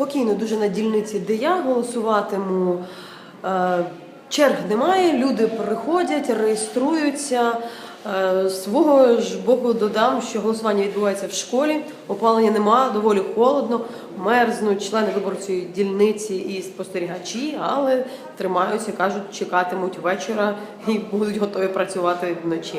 спокійно дуже на дільниці, де я голосуватиму. Е, Черг немає, люди приходять, реєструються. Е, свого ж боку додам, що голосування відбувається в школі, опалення нема, доволі холодно, мерзнуть члени виборчої дільниці і спостерігачі, але тримаються, кажуть, чекатимуть вечора і будуть готові працювати вночі.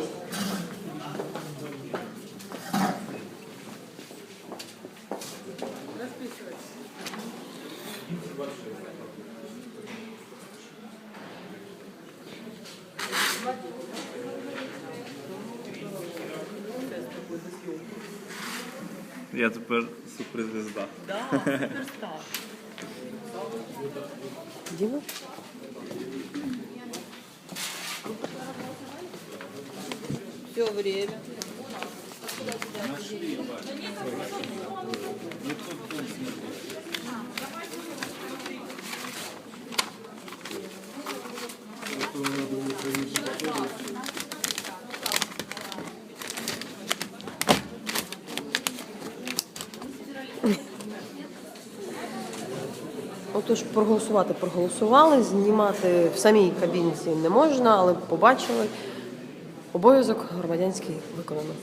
Я тепер суперзвезда. Діма? Все время. Отож, проголосувати проголосували, знімати в самій кабінці не можна, але побачили. Обов'язок громадянський виконано.